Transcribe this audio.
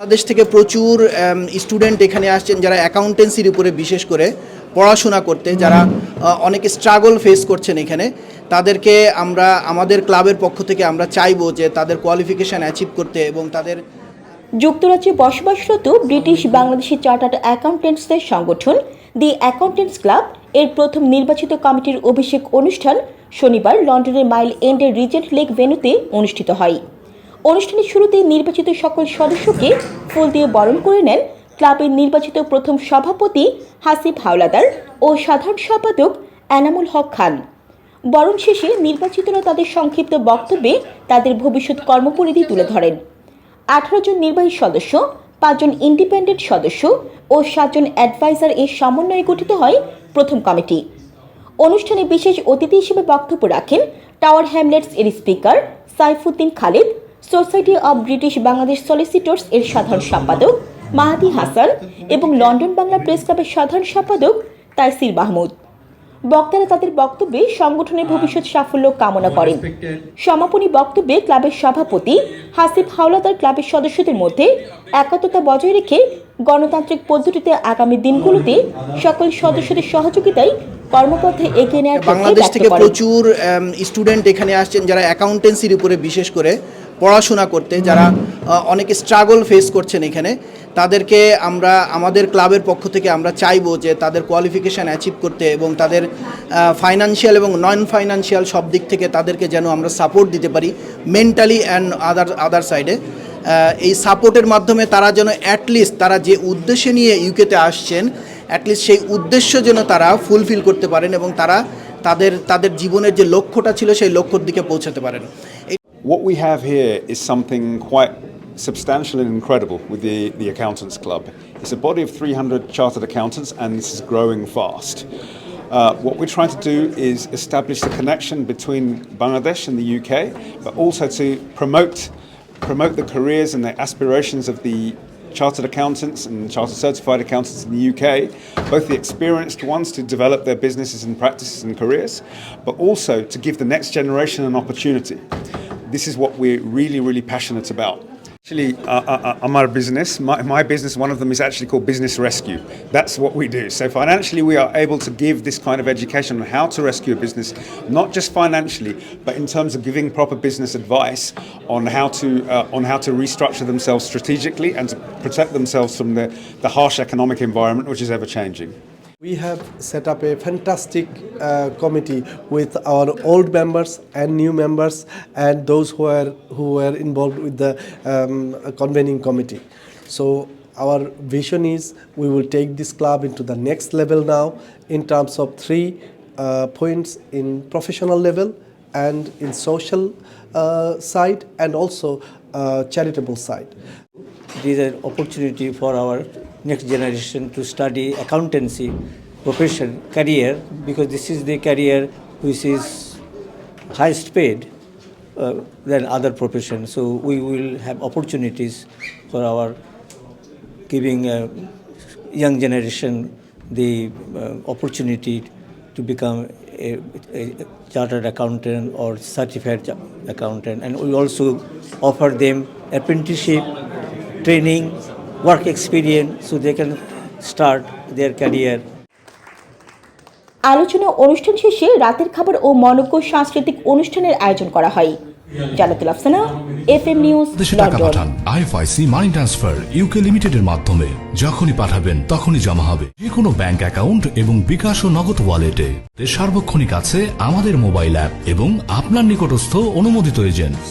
বাংলাদেশ থেকে প্রচুর স্টুডেন্ট এখানে আসছেন যারা অ্যাকাউন্টেন্সির উপরে বিশেষ করে পড়াশোনা করতে, যারা অনেক স্ট্রাগল ফেস করছেন এখানে। তাদেরকে আমরা, আমাদের ক্লাবের পক্ষ থেকে আমরা চাইব যে তাদের কোয়ালিফিকেশান অ্যাচিভ করতে এবং তাদের যুক্তরাজ্যে বসবাসরত ব্রিটিশ বাংলাদেশি চার্টার্ড অ্যাকাউন্টেন্টসদের সংগঠন দি অ্যাকাউন্টেন্টস ক্লাব এর প্রথম নির্বাচিত কমিটির অভিষেক অনুষ্ঠান শনিবার লন্ডনের মাইল এন্ডের রিজেন্ট লেক ভেন্যুতে অনুষ্ঠিত হয়। অনুষ্ঠানের শুরুতে নির্বাচিত সকল সদস্যকে ফুল দিয়ে বরণ করে নেন ক্লাবের নির্বাচিত প্রথম সভাপতি হাসিব হাওলাদার ও সাধারণ সম্পাদক এনামুল হক খান। বরণ শেষে নির্বাচিতরা তাদের সংক্ষিপ্ত বক্তব্যে তাদের ভবিষ্যৎ কর্মপরিধি তুলে ধরেন। আঠারো জন নির্বাহী সদস্য পাঁচজন ইন্ডিপেন্ডেন্ট সদস্য ও সাতজন অ্যাডভাইজার এর সমন্বয়ে গঠিত হয় প্রথম কমিটি। অনুষ্ঠানে বিশেষ অতিথি হিসেবে বক্তব্য রাখেন টাওয়ার হ্যামলেটস এর speaker Saifuddin Khalid society of British Bangladesh solicitors এর সাধারণ সম্পাদক মাহাদি হাসান এবং লন্ডন বাংলা প্রেস ক্লাবের সাধারণ সম্পাদক তাইসির মাহমুদ। বক্তারা তাদের বক্তব্যে সংগঠনের ভবিষ্যৎ সাফল্য কামনা করেন। সমাপনী বক্তব্যে ক্লাবের সভাপতি হাসিব হাওলাদার ক্লাবের সদস্যদের মধ্যে একাত্মতা বজায় রেখে গণতান্ত্রিক পদ্ধতিতে আগামী দিনগুলোতে সকল সদস্যদের সহযোগিতায় কর্মপথে এগিয়ে নেওয়ার বাংলাদেশ থেকে প্রচুর স্টুডেন্ট এখানে আসছেন যারা অ্যাকাউন্টেন্সির উপরে বিশেষ করে। পড়াশোনা করতে, যারা অনেক স্ট্রাগল ফেস করছেন এখানে, তাদেরকে আমরা, আমাদের ক্লাবের পক্ষ থেকে আমরা চাইব যে তাদের কোয়ালিফিকেশান অ্যাচিভ করতে এবং তাদের ফাইনান্সিয়াল এবং নন ফাইনান্সিয়াল সব দিক থেকে তাদেরকে যেন আমরা সাপোর্ট দিতে পারি মেন্টালি অ্যান্ড আদার আদার সাইডে এই সাপোর্টের মাধ্যমে তারা যেন অ্যাটলিস্ট তারা যে উদ্দেশ্যে নিয়ে ইউকেতে আসছেন অ্যাটলিস্ট সেই উদ্দেশ্য যেন তারা ফুলফিল করতে পারেন এবং তারা তাদের তাদের জীবনের যে লক্ষ্যটা ছিল সেই লক্ষ্যর দিকে পৌঁছাতে পারেন। What we have here is something quite substantial and incredible with the, the Accountants Club. It's a body of 300 chartered accountants, and this is growing fast. Uh, what we're trying to do is establish the connection between Bangladesh and the UK, but also to promote promote the careers and the aspirations of the chartered accountants and chartered certified accountants in the UK, both the experienced ones to develop their businesses and practices and careers, but also to give the next generation an opportunity. This is what we're really, really passionate about. Actually, uh, uh, uh, our business, my, my business, one of them is actually called Business Rescue. That's what we do. So financially, we are able to give this kind of education on how to rescue a business, not just financially, but in terms of giving proper business advice on how to uh, on how to restructure themselves strategically and to protect themselves from the, the harsh economic environment, which is ever changing. We have set up a fantastic uh, committee with our old members and new members and those who are who were involved with the um, convening committee. So our vision is we will take this club into the next level now in terms of three uh, points in professional level and in social uh, side and also uh, charitable side. it is an opportunity for our next generation to study accountancy profession career because this is the career which is highest paid uh, than other professions so we will have opportunities for our giving a young generation the uh, opportunity to become a, a chartered accountant or certified accountant. And we also offer them apprenticeship training work experience so they can start their career. আলোচনা অনুষ্ঠান শেষে রাতের খাবার ও মনজ্ঞ সাংস্কৃতিক অনুষ্ঠানের আয়োজন করা হয়। Jalatul Afsana F M news দেশে টাকা পাঠান। আইএফআইসি মানি ট্রান্সফার ইউকে লিমিটেডের মাধ্যমে। যখনই পাঠাবেন তখনই জমা হবে। যে কোনো ব্যাংক অ্যাকাউন্ট এবং বিকাশ ও নগদ ওয়ালেটে। সার্বক্ষণিক আছে আমাদের মোবাইল অ্যাপ এবং আপনার নিকটস্থ অনুমোদিত এজেন্ট।